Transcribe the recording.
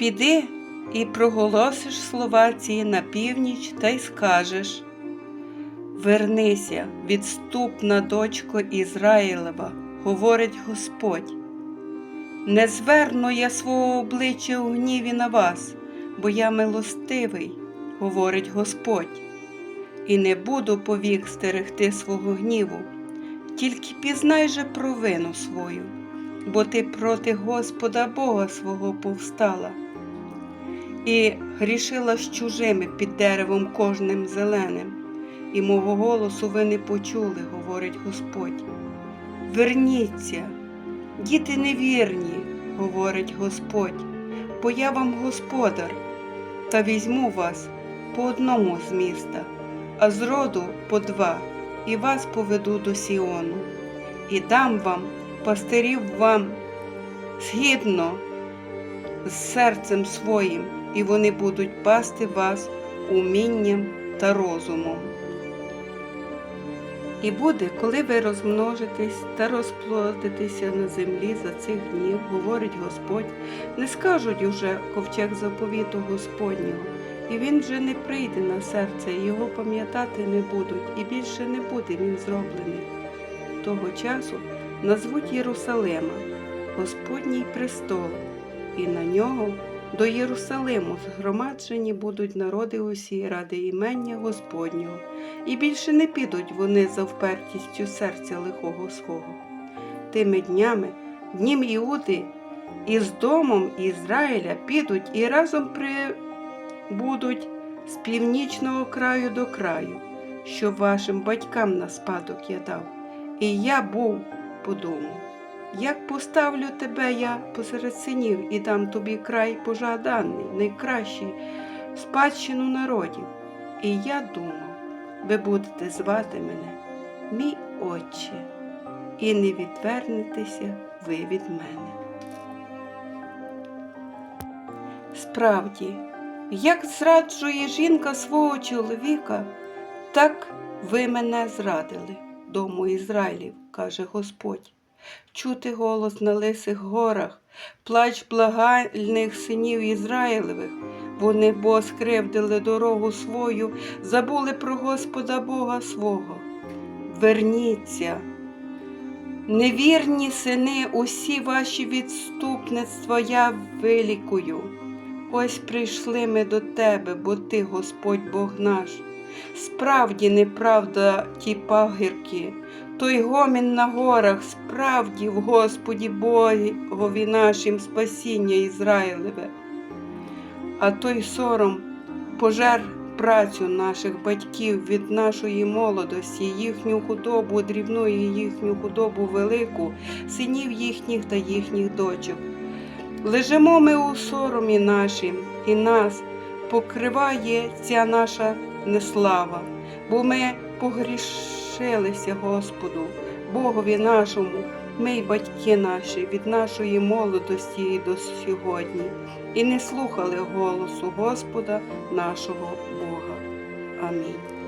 Піди і проголосиш слова ці на північ та й скажеш. Вернися, відступна дочко Ізраїлева, говорить Господь. Не зверну я свого обличчя у гніві на вас, бо я милостивий, говорить Господь, і не буду повік стерегти свого гніву, тільки пізнай же провину свою, бо ти проти Господа Бога свого повстала, і грішила з чужими під деревом кожним зеленим, і мого голосу ви не почули, говорить Господь. Верніться. Діти невірні, говорить Господь, бо я вам господар, та візьму вас по одному з міста, а з роду по два, і вас поведу до Сіону, і дам вам пастирів вам згідно з серцем своїм, і вони будуть пасти вас умінням та розумом. І буде, коли ви розмножитесь та розплодитеся на землі за цих днів, говорить Господь, не скажуть уже ковчег заповіту Господнього, і він вже не прийде на серце, і його пам'ятати не будуть, і більше не буде він зроблений. Того часу назвуть Єрусалима, Господній престол, і на нього до Єрусалиму згромаджені будуть народи усі ради імення Господнього, і більше не підуть вони за впертістю серця лихого свого. Тими днями, днім Іуди, і з домом Ізраїля підуть і разом прибудуть з північного краю до краю, що вашим батькам на спадок я дав. І я був по дому. Як поставлю тебе я посеред синів і дам тобі край пожаданий, найкращий, спадщину народів. І я думав, ви будете звати мене, мій Отче, і не відвернетеся ви від мене. Справді, як зраджує жінка свого чоловіка, так ви мене зрадили, дому Ізраїлів, каже Господь. Чути голос на лисих горах, плач благальних синів Ізраїлевих. Вони бо скривдили дорогу свою, забули про Господа Бога свого. Верніться, невірні сини, усі ваші відступництва я вилікую. Ось прийшли ми до тебе, бо ти, Господь Бог наш. Справді неправда ті пагірки, той гомін на горах, справді в Господі Богові нашим спасіння Ізраїлеве. А той сором пожер працю наших батьків від нашої молодості, їхню худобу, дрібну і їхню худобу велику, синів їхніх та їхніх дочок. Лежимо ми у соромі нашим, і нас покриває ця наша неслава, бо ми страшилися, Господу, Богові нашому, ми й батьки наші від нашої молодості і до сьогодні, і не слухали голосу Господа нашого Бога. Амінь.